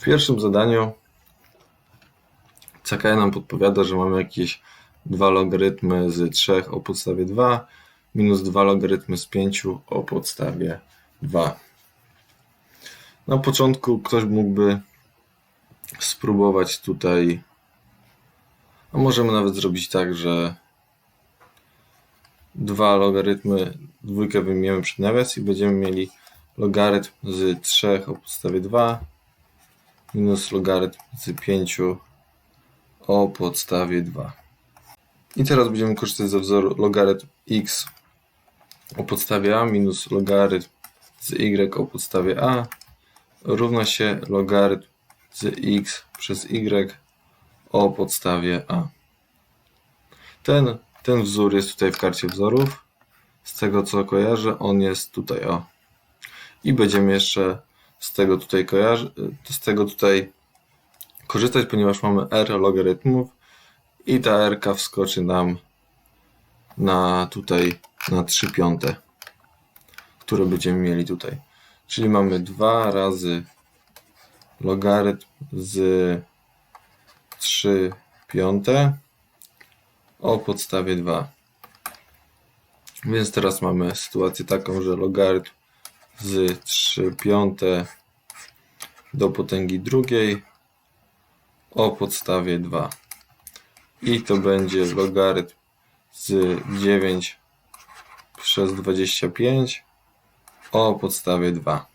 W pierwszym zadaniu CKN nam podpowiada, że mamy jakieś dwa logarytmy z 3 o podstawie 2 minus dwa logarytmy z 5 o podstawie 2. Na początku ktoś mógłby spróbować tutaj, a możemy nawet zrobić tak, że dwa logarytmy, dwójkę wyjmiemy przed nawias i będziemy mieli logarytm z 3 o podstawie 2 minus logarytm z 5 o podstawie 2. I teraz będziemy korzystać ze wzoru logarytm x o podstawie a minus logarytm z y o podstawie a równa się logarytm z x przez y o podstawie a. Ten, ten wzór jest tutaj w karcie wzorów. Z tego co kojarzę, on jest tutaj o. I będziemy jeszcze z tego tutaj kojarzy, z tego tutaj korzystać, ponieważ mamy r logarytmów i ta r wskoczy nam na tutaj na 3 piąte, które będziemy mieli tutaj. Czyli mamy 2 razy logarytm z 3 piąte o podstawie 2. Więc teraz mamy sytuację taką, że logarytm z 3 piąte do potęgi drugiej o podstawie 2. I to będzie logarytm z 9 przez 25 o podstawie 2.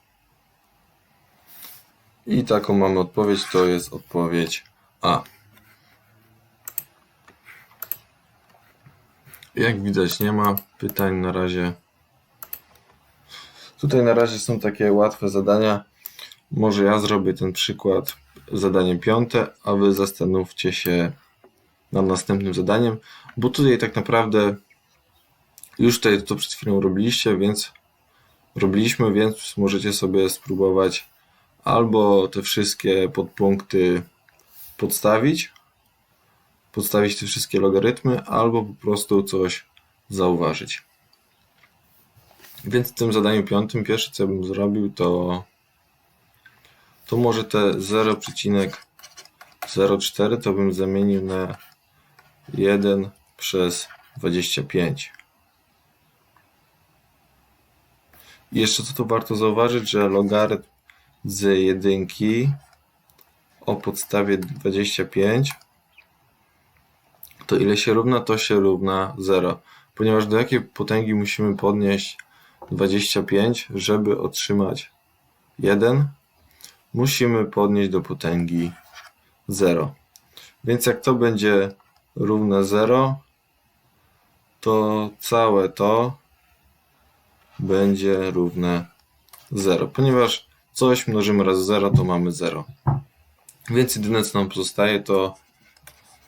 I taką mamy odpowiedź, to jest odpowiedź A. Jak widać nie ma pytań na razie. Tutaj na razie są takie łatwe zadania. Może ja zrobię ten przykład zadanie piąte, a wy zastanówcie się nad następnym zadaniem, bo tutaj tak naprawdę już tutaj to przed chwilą robiliście, więc robiliśmy, więc możecie sobie spróbować albo te wszystkie podpunkty podstawić, podstawić te wszystkie logarytmy, albo po prostu coś zauważyć. Więc w tym zadaniu piątym pierwsze co bym zrobił to to może te 0,04 to bym zamienił na 1 przez 25. I jeszcze co tu warto zauważyć, że logarytm z jedynki o podstawie 25 to ile się równa? To się równa 0. Ponieważ do jakiej potęgi musimy podnieść 25, żeby otrzymać 1? Musimy podnieść do potęgi 0. Więc jak to będzie równe 0, to całe to będzie równe 0. Ponieważ coś mnożymy razy 0, to mamy 0. Więc jedyne co nam pozostaje to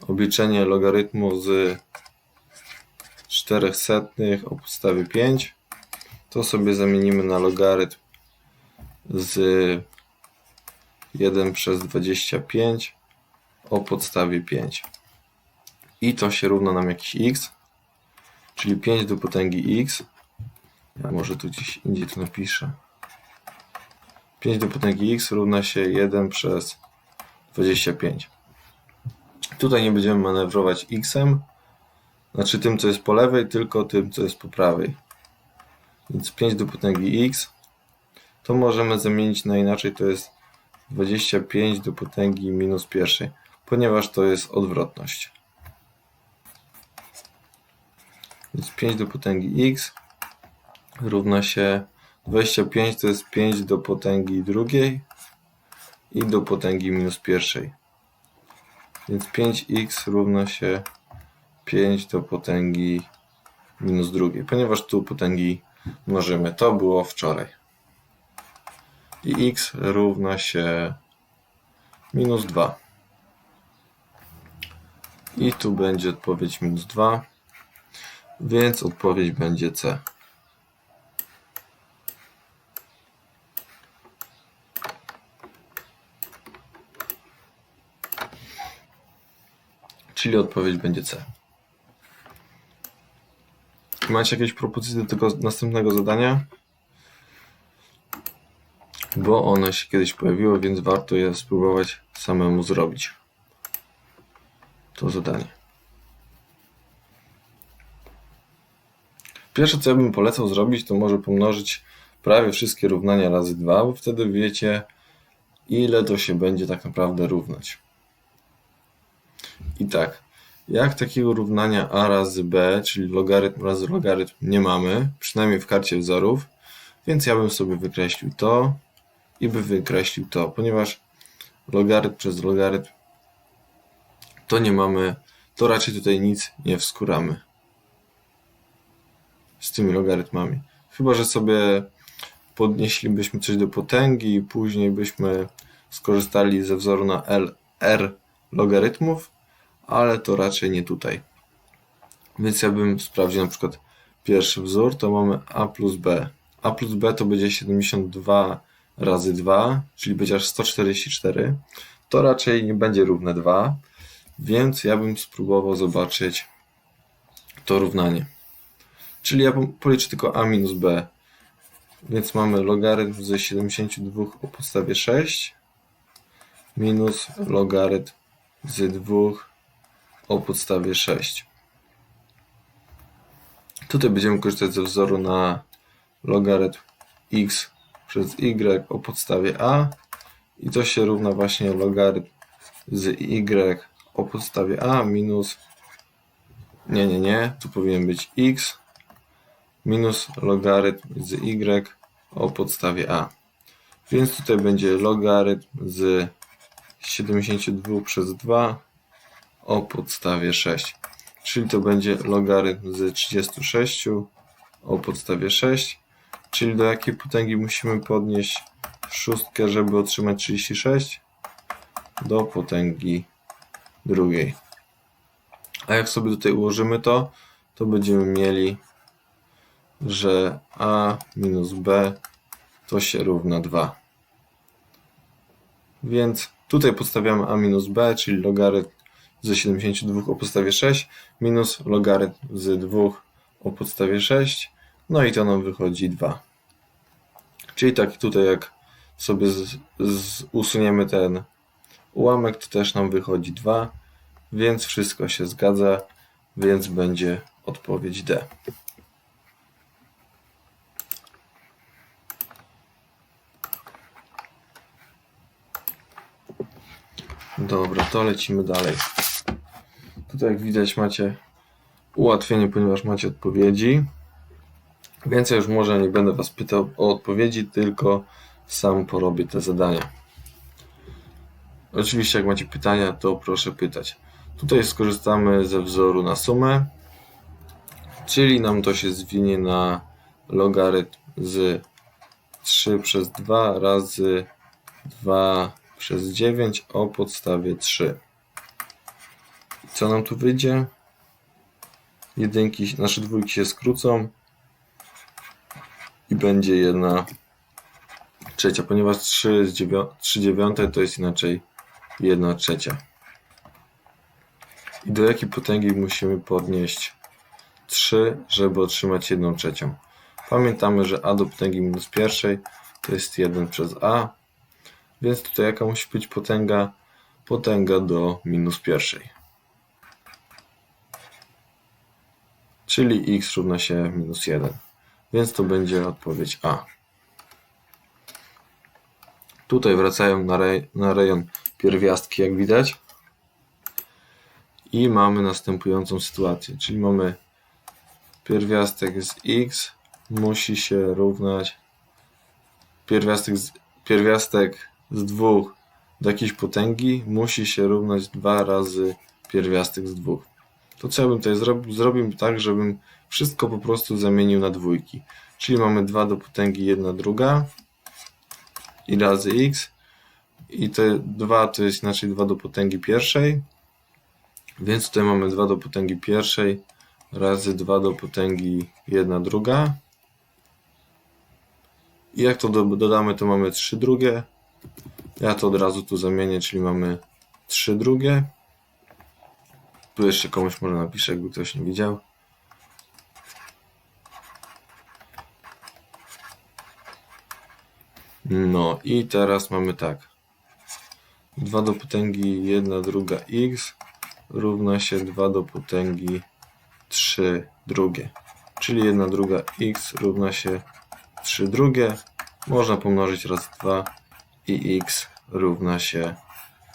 obliczenie logarytmu z 400 o podstawie 5. To sobie zamienimy na logarytm z 1 przez 25 o podstawie 5. I to się równa nam jakiś x, czyli 5 do potęgi x. Ja może tu gdzieś indziej to napiszę. 5 do potęgi x równa się 1 przez 25. Tutaj nie będziemy manewrować xem, znaczy tym, co jest po lewej, tylko tym, co jest po prawej. Więc 5 do potęgi x to możemy zamienić na inaczej, to jest 25 do potęgi minus pierwszej, ponieważ to jest odwrotność. Więc 5 do potęgi x równa się 25 to jest 5 do potęgi drugiej i do potęgi minus pierwszej. Więc 5x równa się 5 do potęgi minus drugiej, ponieważ tu potęgi mnożymy. To było wczoraj. I x równa się minus 2. I tu będzie odpowiedź minus 2, więc odpowiedź będzie C. Czyli odpowiedź będzie C. Macie jakieś propozycje do tego następnego zadania? bo one się kiedyś pojawiły, więc warto je spróbować samemu zrobić. To zadanie. Pierwsze, co ja bym polecał zrobić, to może pomnożyć prawie wszystkie równania razy 2, bo wtedy wiecie, ile to się będzie tak naprawdę równać. I tak, jak takiego równania a razy b, czyli logarytm razy logarytm nie mamy, przynajmniej w karcie wzorów, więc ja bym sobie wykreślił to i by wykreślił to, ponieważ logarytm przez logarytm to nie mamy, to raczej tutaj nic nie wskuramy z tymi logarytmami. Chyba, że sobie podnieślibyśmy coś do potęgi i później byśmy skorzystali ze wzoru na L, R logarytmów, ale to raczej nie tutaj. Więc ja bym sprawdził na przykład pierwszy wzór, to mamy a plus b. a plus b to będzie 72 razy 2, czyli będzie aż 144. To raczej nie będzie równe 2, więc ja bym spróbował zobaczyć to równanie. Czyli ja policzę tylko a minus b. Więc mamy logarytm ze 72 o podstawie 6 minus logarytm z 2 o podstawie 6. Tutaj będziemy korzystać ze wzoru na logarytm x przez y o podstawie a i to się równa właśnie logarytm z y o podstawie a minus nie, nie, nie, tu powinien być x minus logarytm z y o podstawie a. Więc tutaj będzie logarytm z 72 przez 2 o podstawie 6. Czyli to będzie logarytm z 36 o podstawie 6. Czyli do jakiej potęgi musimy podnieść szóstkę, żeby otrzymać 36? Do potęgi drugiej. A jak sobie tutaj ułożymy to, to będziemy mieli, że a minus b to się równa 2. Więc tutaj podstawiamy a minus b, czyli logarytm ze 72 o podstawie 6 minus logarytm z 2 o podstawie 6, no i to nam wychodzi 2. Czyli tak tutaj jak sobie z, z usuniemy ten ułamek, to też nam wychodzi 2, więc wszystko się zgadza, więc będzie odpowiedź D. Dobra, to lecimy dalej. Tutaj jak widać macie ułatwienie, ponieważ macie odpowiedzi. Więc ja już może nie będę Was pytał o odpowiedzi, tylko sam porobię te zadania. Oczywiście jak macie pytania, to proszę pytać. Tutaj skorzystamy ze wzoru na sumę, czyli nam to się zwinie na logarytm z 3 przez 2 razy 2 przez 9 o podstawie 3. Co nam tu wyjdzie? Jedynki, nasze dwójki się skrócą i będzie jedna trzecia, ponieważ 3, z 9, 3 dziewiąte to jest inaczej 1 trzecia. I do jakiej potęgi musimy podnieść 3, żeby otrzymać 1 trzecią? Pamiętamy, że a do potęgi minus pierwszej to jest 1 przez a, więc tutaj jaka musi być potęga? Potęga do minus pierwszej. Czyli x równa się minus 1. Więc to będzie odpowiedź A. Tutaj wracają na, rej na rejon pierwiastki, jak widać. I mamy następującą sytuację, czyli mamy pierwiastek z x musi się równać pierwiastek z, pierwiastek z dwóch do jakiejś potęgi musi się równać 2 razy pierwiastek z dwóch. To co ja bym tutaj zrobił? Zrobił tak, żebym wszystko po prostu zamienił na dwójki. Czyli mamy 2 do potęgi 1 druga. I razy x. I te 2 to jest inaczej 2 do potęgi pierwszej. Więc tutaj mamy 2 do potęgi pierwszej razy 2 do potęgi 1 druga. I jak to dodamy to mamy 3 drugie. Ja to od razu tu zamienię, czyli mamy 3 drugie tu jeszcze komuś może napiszę, jakby ktoś nie widział. No i teraz mamy tak. 2 do potęgi 1 druga x równa się 2 do potęgi 3 drugie. Czyli 1 druga x równa się 3 drugie. Można pomnożyć raz 2 i x równa się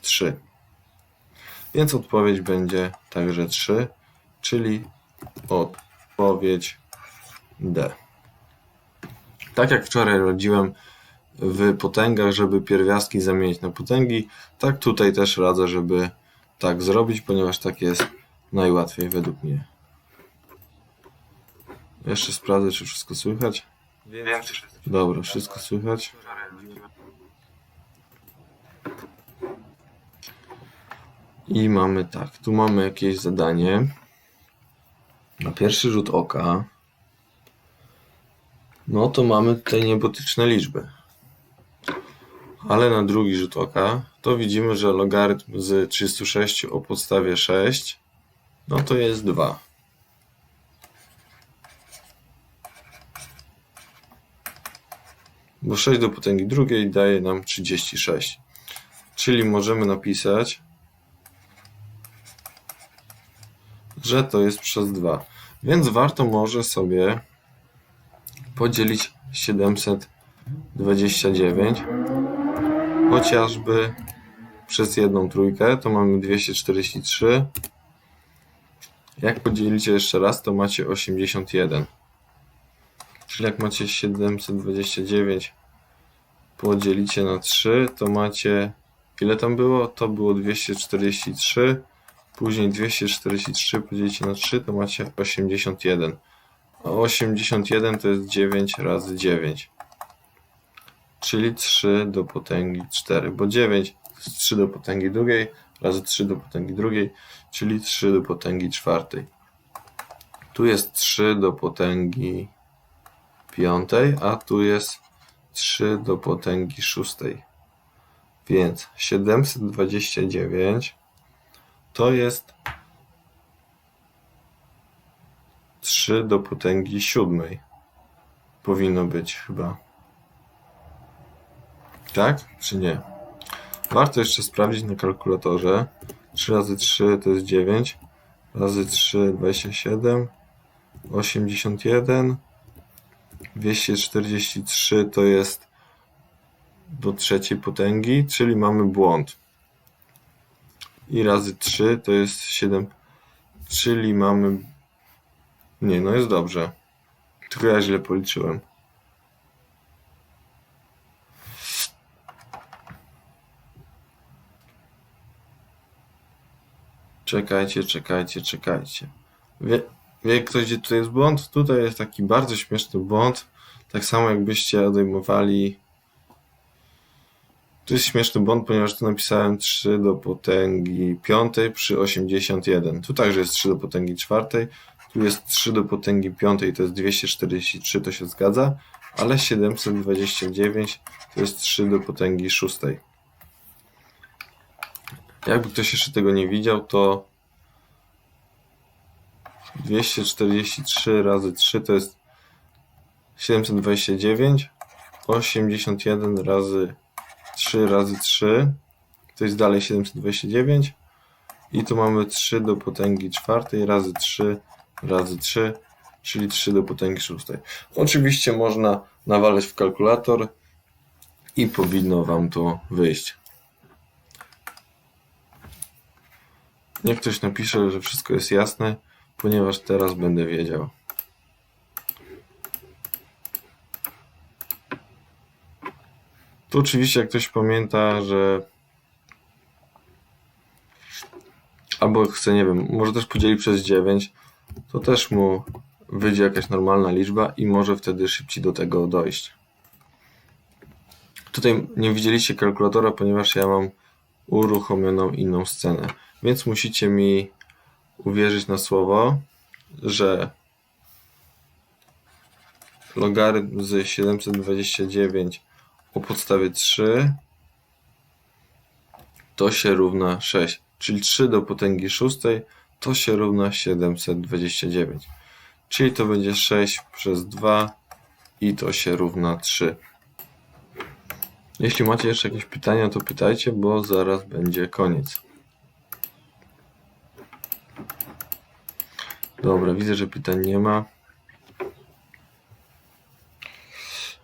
3. Więc odpowiedź będzie także 3, czyli odpowiedź D. Tak jak wczoraj radziłem w potęgach, żeby pierwiastki zamienić na potęgi, tak tutaj też radzę, żeby tak zrobić, ponieważ tak jest najłatwiej według mnie. Jeszcze sprawdzę, czy wszystko słychać. Wiem, czy wszystko. Dobra, wszystko słychać. I mamy tak, tu mamy jakieś zadanie. Na pierwszy rzut oka, no to mamy tutaj niebotyczne liczby. Ale na drugi rzut oka, to widzimy, że logarytm z 36 o podstawie 6, no to jest 2. Bo 6 do potęgi drugiej daje nam 36. Czyli możemy napisać, że to jest przez 2. Więc warto może sobie podzielić 729 chociażby przez jedną trójkę, to mamy 243. Jak podzielicie jeszcze raz, to macie 81. Czyli jak macie 729 podzielicie na 3, to macie ile tam było? To było 243. Później 243 podzielicie na 3, to macie 81. A 81 to jest 9 razy 9. Czyli 3 do potęgi 4, bo 9 to jest 3 do potęgi drugiej razy 3 do potęgi drugiej, czyli 3 do potęgi czwartej. Tu jest 3 do potęgi piątej, a tu jest 3 do potęgi szóstej. Więc 729 to jest 3 do potęgi siódmej. Powinno być chyba. Tak? Czy nie? Warto jeszcze sprawdzić na kalkulatorze. 3 razy 3 to jest 9. Razy 3 27. 81. 243 to jest do trzeciej potęgi, czyli mamy błąd. I razy 3 to jest 7, czyli mamy. Nie, no jest dobrze. Tylko ja źle policzyłem. Czekajcie, czekajcie, czekajcie. Wie, wie ktoś, gdzie tutaj jest błąd? Tutaj jest taki bardzo śmieszny błąd. Tak samo jakbyście odejmowali. To jest śmieszny błąd, ponieważ tu napisałem 3 do potęgi 5 przy 81. Tu także jest 3 do potęgi 4. Tu jest 3 do potęgi 5 to jest 243, to się zgadza. Ale 729 to jest 3 do potęgi 6. Jakby ktoś jeszcze tego nie widział, to 243 razy 3 to jest 729. 81 razy 3 razy 3 to jest dalej 729. I tu mamy 3 do potęgi czwartej razy 3 razy 3, czyli 3 do potęgi szóstej. Oczywiście można nawalać w kalkulator i powinno Wam to wyjść. Niech ktoś napisze, że wszystko jest jasne, ponieważ teraz będę wiedział. Tu oczywiście jak ktoś pamięta, że albo chce, nie wiem, może też podzielić przez 9, to też mu wyjdzie jakaś normalna liczba i może wtedy szybciej do tego dojść. Tutaj nie widzieliście kalkulatora, ponieważ ja mam uruchomioną inną scenę. Więc musicie mi uwierzyć na słowo, że logarytm z 729 o podstawie 3 to się równa 6, czyli 3 do potęgi 6 to się równa 729. Czyli to będzie 6 przez 2 i to się równa 3. Jeśli macie jeszcze jakieś pytania, to pytajcie, bo zaraz będzie koniec. Dobra, widzę, że pytań nie ma.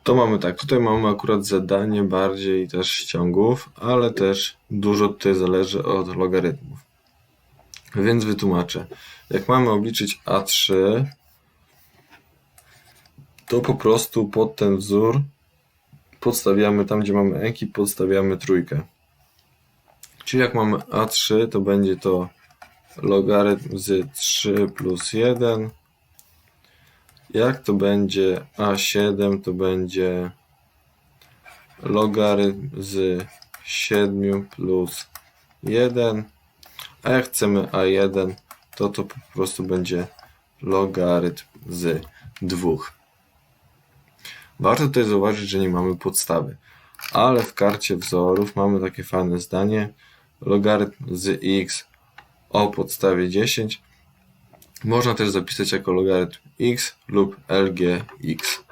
To mamy tak, tutaj mamy akurat zadanie bardziej też ściągów, ale też dużo tutaj zależy od logarytmów. Więc wytłumaczę. Jak mamy obliczyć A3, to po prostu pod ten wzór podstawiamy tam, gdzie mamy eki, podstawiamy trójkę. Czyli jak mamy A3, to będzie to logarytm z 3 plus 1. Jak to będzie A7, to będzie logarytm z 7 plus 1. A jak chcemy A1, to to po prostu będzie logarytm z 2. Warto tutaj zauważyć, że nie mamy podstawy, ale w karcie wzorów mamy takie fajne zdanie. Logarytm z x o podstawie 10 można też zapisać jako logarytm x lub lgx.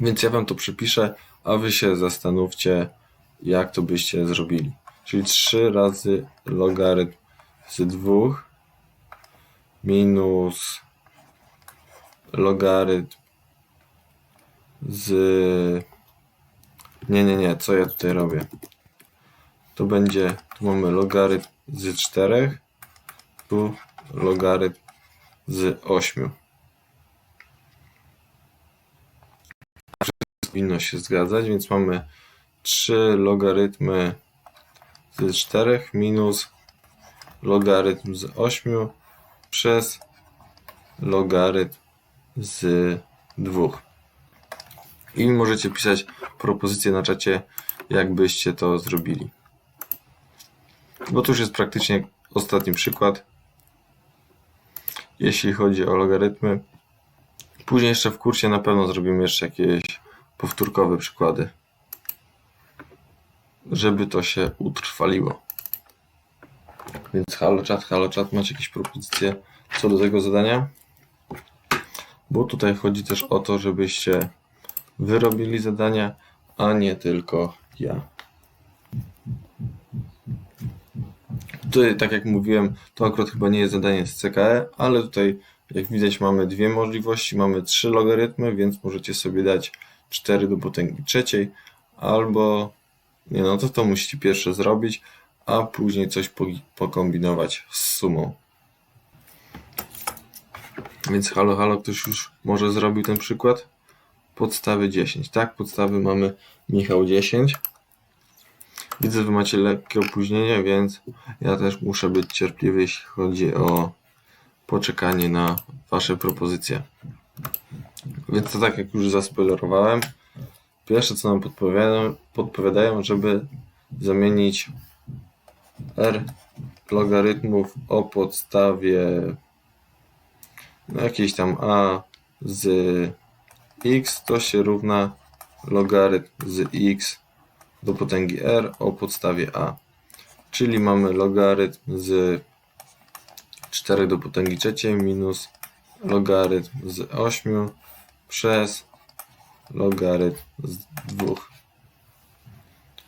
Więc ja Wam to przypiszę, a Wy się zastanówcie, jak to byście zrobili. Czyli 3 razy logarytm z 2 minus logarytm z... Nie, nie, nie, co ja tutaj robię? To będzie, tu mamy logarytm z 4, tu logarytm z 8. Powinno się zgadzać, więc mamy 3 logarytmy z 4 minus logarytm z 8 przez logarytm z 2. I możecie pisać propozycje na czacie, jakbyście to zrobili. Bo to już jest praktycznie ostatni przykład, jeśli chodzi o logarytmy. Później jeszcze w kursie na pewno zrobimy jeszcze jakieś powtórkowe przykłady, żeby to się utrwaliło. Więc halo chat, halo macie jakieś propozycje co do tego zadania? Bo tutaj chodzi też o to, żebyście wy robili zadania, a nie tylko ja. Tutaj, tak jak mówiłem, to akurat chyba nie jest zadanie z CKE, ale tutaj, jak widać, mamy dwie możliwości. Mamy trzy logarytmy, więc możecie sobie dać 4 do potęgi trzeciej, albo nie no, to to musicie pierwsze zrobić, a później coś po, pokombinować z sumą. Więc halo, halo, ktoś już może zrobił ten przykład? Podstawy 10, tak? Podstawy mamy Michał 10. Widzę, że macie lekkie opóźnienie, więc ja też muszę być cierpliwy, jeśli chodzi o poczekanie na wasze propozycje. Więc to tak jak już zaspoilerowałem, pierwsze co nam podpowiadają, podpowiadają żeby zamienić r logarytmów o podstawie no jakiejś tam a z x to się równa logarytm z x do potęgi r o podstawie a. Czyli mamy logarytm z 4 do potęgi trzeciej minus logarytm z 8 przez logarytm z 2.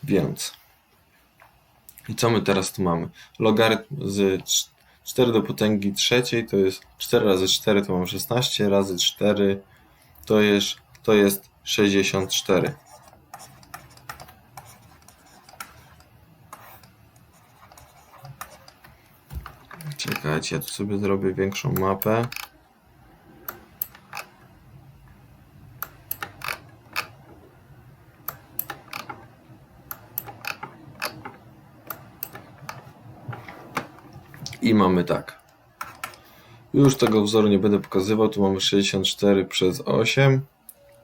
Więc i co my teraz tu mamy? Logarytm z 4 do potęgi trzeciej to jest 4 razy 4 to mam 16 razy 4 to jest, to jest 64. Czekajcie, ja tu sobie zrobię większą mapę. I mamy tak. Już tego wzoru nie będę pokazywał. Tu mamy 64 przez 8.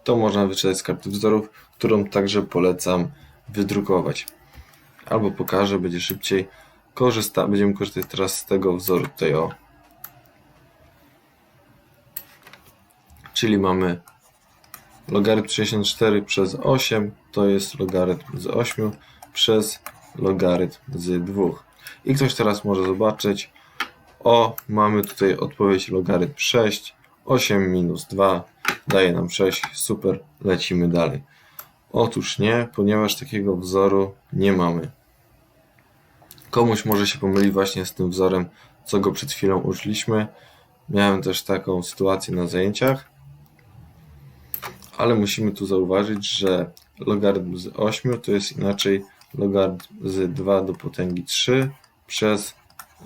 To można wyczytać z karty wzorów, którą także polecam wydrukować. Albo pokażę, będzie szybciej. Korzysta, będziemy korzystać teraz z tego wzoru tutaj o. Czyli mamy logarytm 64 przez 8 to jest logarytm z 8 przez logarytm z 2. I ktoś teraz może zobaczyć, o, mamy tutaj odpowiedź logarytm 6, 8 minus 2 daje nam 6. Super, lecimy dalej. Otóż nie, ponieważ takiego wzoru nie mamy. Komuś może się pomylić właśnie z tym wzorem, co go przed chwilą uczyliśmy. Miałem też taką sytuację na zajęciach, ale musimy tu zauważyć, że logarytm z 8 to jest inaczej logarytm z 2 do potęgi 3 przez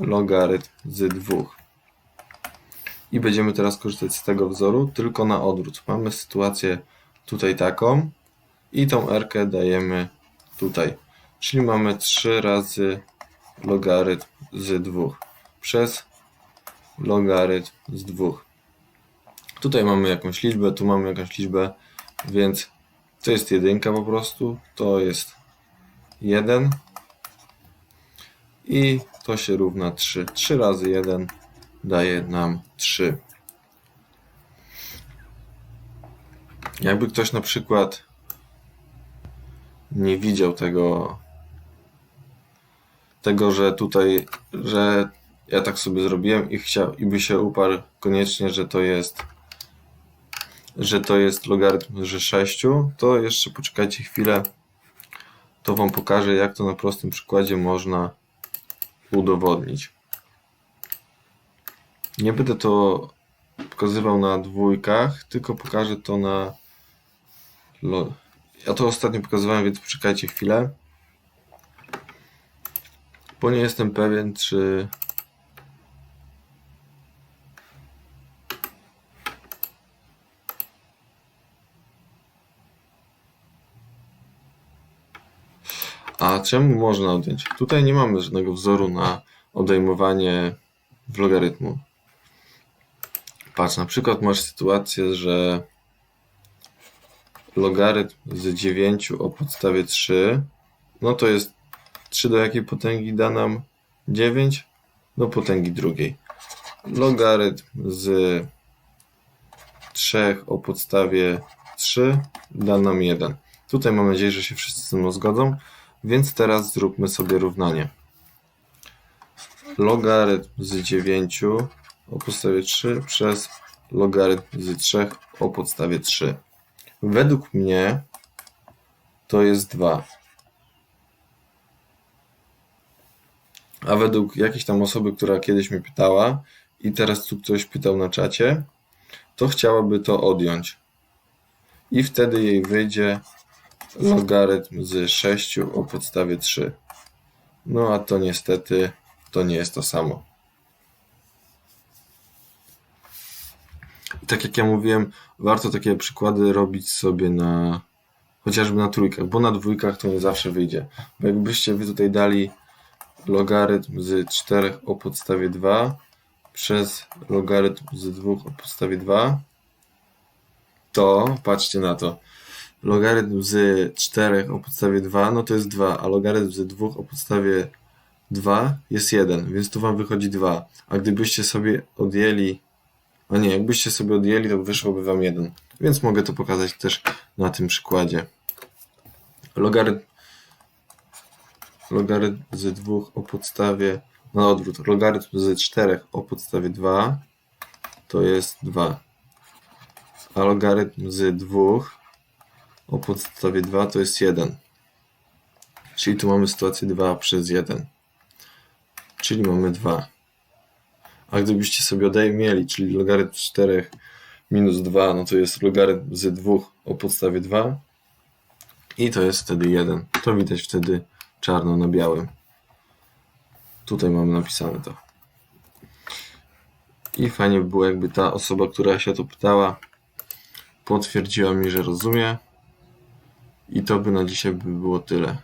logarytm z 2. I będziemy teraz korzystać z tego wzoru tylko na odwrót. Mamy sytuację tutaj taką i tą r dajemy tutaj. Czyli mamy 3 razy logarytm z 2 przez logarytm z 2. Tutaj mamy jakąś liczbę, tu mamy jakąś liczbę, więc to jest jedynka po prostu, to jest 1 i to się równa 3. 3 razy 1 daje nam 3. Jakby ktoś na przykład nie widział tego, tego, że tutaj, że ja tak sobie zrobiłem i chciał, i by się uparł koniecznie, że to jest że to jest logarytm z 6, to jeszcze poczekajcie chwilę, to Wam pokażę, jak to na prostym przykładzie można udowodnić. Nie będę to pokazywał na dwójkach, tylko pokażę to na. Ja to ostatnio pokazywałem, więc poczekajcie chwilę. Bo nie jestem pewien, czy. A czemu można odjąć? Tutaj nie mamy żadnego wzoru na odejmowanie w logarytmu. Patrz, na przykład masz sytuację, że logarytm z 9 o podstawie 3, no to jest 3 do jakiej potęgi da nam 9? Do potęgi drugiej. Logarytm z 3 o podstawie 3 da nam 1. Tutaj mam nadzieję, że się wszyscy ze mną zgodzą, więc teraz zróbmy sobie równanie. Logarytm z 9 o podstawie 3 przez logarytm z 3 o podstawie 3. Według mnie to jest 2. A według jakiejś tam osoby, która kiedyś mnie pytała i teraz tu ktoś pytał na czacie, to chciałaby to odjąć. I wtedy jej wyjdzie logarytm z 6 o podstawie 3. No a to niestety to nie jest to samo. Tak jak ja mówiłem, warto takie przykłady robić sobie na chociażby na trójkach, bo na dwójkach to nie zawsze wyjdzie. Bo jakbyście wy tutaj dali logarytm z 4 o podstawie 2 przez logarytm z 2 o podstawie 2, to patrzcie na to. Logarytm z 4 o podstawie 2, no to jest 2, a logarytm z 2 o podstawie 2 jest 1, więc tu wam wychodzi 2. A gdybyście sobie odjęli, a nie, jakbyście sobie odjęli, to wyszłoby wam 1. Więc mogę to pokazać też na tym przykładzie. Logarytm, logarytm z 2 o podstawie, na odwrót, logarytm z 4 o podstawie 2 to jest 2. A logarytm z 2 o podstawie 2 to jest 1. Czyli tu mamy sytuację 2 przez 1. Czyli mamy 2. A gdybyście sobie odejmieli, czyli logarytm 4 minus 2, no to jest logarytm z 2 o podstawie 2. I to jest wtedy 1. To widać wtedy czarno na białym. Tutaj mamy napisane to. I fajnie by było, jakby ta osoba, która się to pytała, potwierdziła mi, że rozumie. I to by na dzisiaj by było tyle.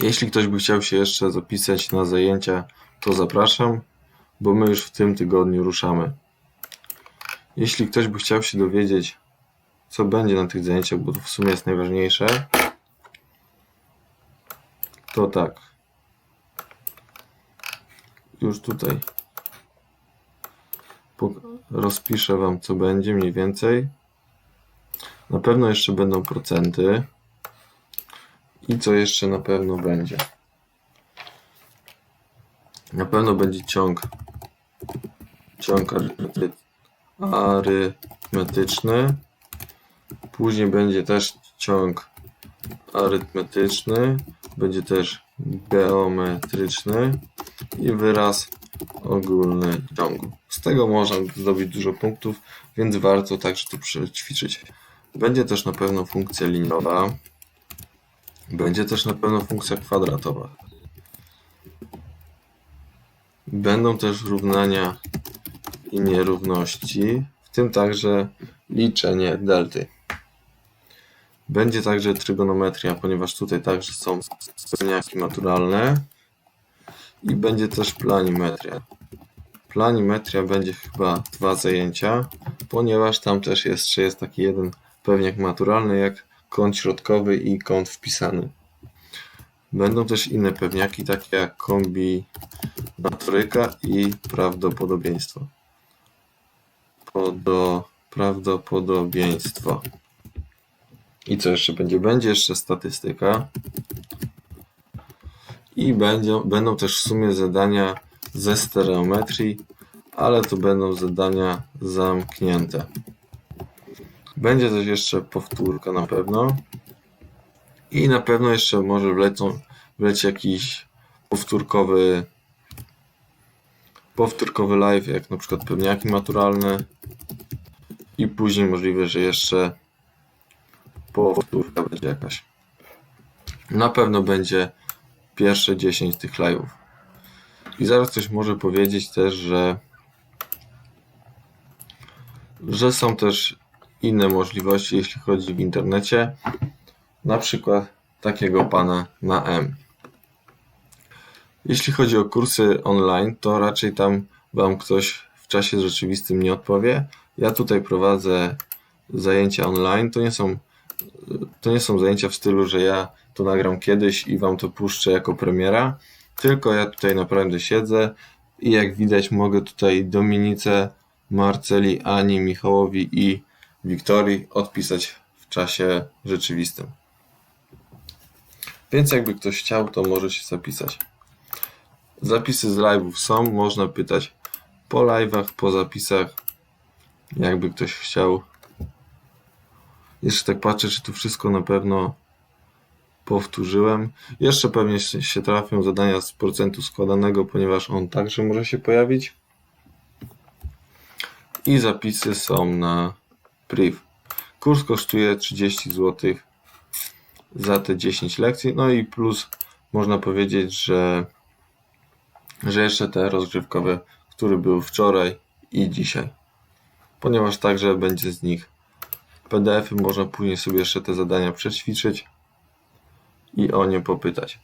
Jeśli ktoś by chciał się jeszcze zapisać na zajęcia, to zapraszam, bo my już w tym tygodniu ruszamy. Jeśli ktoś by chciał się dowiedzieć, co będzie na tych zajęciach, bo to w sumie jest najważniejsze, to tak. Już tutaj rozpiszę Wam, co będzie mniej więcej. Na pewno jeszcze będą procenty. I co jeszcze na pewno będzie? Na pewno będzie ciąg ciąg arytmety- arytmetyczny. Później będzie też ciąg arytmetyczny, będzie też geometryczny i wyraz ogólny ciągu. Z tego można zdobyć dużo punktów, więc warto także to przećwiczyć. Będzie też na pewno funkcja liniowa. Będzie też na pewno funkcja kwadratowa. Będą też równania i nierówności, w tym także liczenie delty. Będzie także trygonometria, ponieważ tutaj także są pewniaki naturalne i będzie też planimetria. Planimetria będzie chyba dwa zajęcia, ponieważ tam też jeszcze jest taki jeden pewniak naturalny jak kąt środkowy i kąt wpisany. Będą też inne pewniaki, takie jak kombinatoryka i prawdopodobieństwo. Podo, prawdopodobieństwo. I co jeszcze będzie? Będzie jeszcze statystyka. I będzie, będą też w sumie zadania ze stereometrii, ale to będą zadania zamknięte. Będzie też jeszcze powtórka na pewno. I na pewno jeszcze może wlecą, wleci jakiś powtórkowy powtórkowy live, jak na przykład pewniaki maturalne. I później możliwe, że jeszcze powtórka będzie jakaś. Na pewno będzie pierwsze 10 tych live'ów. I zaraz ktoś może powiedzieć też, że że są też inne możliwości, jeśli chodzi w internecie. Na przykład takiego pana na M. Jeśli chodzi o kursy online, to raczej tam Wam ktoś w czasie rzeczywistym nie odpowie. Ja tutaj prowadzę zajęcia online. To nie są, to nie są zajęcia w stylu, że ja to nagram kiedyś i Wam to puszczę jako premiera, tylko ja tutaj naprawdę siedzę i jak widać mogę tutaj Dominice, Marceli, Ani, Michałowi i Wiktorii odpisać w czasie rzeczywistym. Więc jakby ktoś chciał, to może się zapisać. Zapisy z live'ów są, można pytać po live'ach, po zapisach, jakby ktoś chciał. Jeszcze tak patrzę, czy tu wszystko na pewno powtórzyłem. Jeszcze pewnie się trafią zadania z procentu składanego, ponieważ on także może się pojawić. I zapisy są na priv. Kurs kosztuje 30 zł za te 10 lekcji. No i plus można powiedzieć, że, że jeszcze te rozgrzewkowe, który był wczoraj i dzisiaj. Ponieważ także będzie z nich PDF-y, można później sobie jeszcze te zadania przećwiczyć i o nie popytać.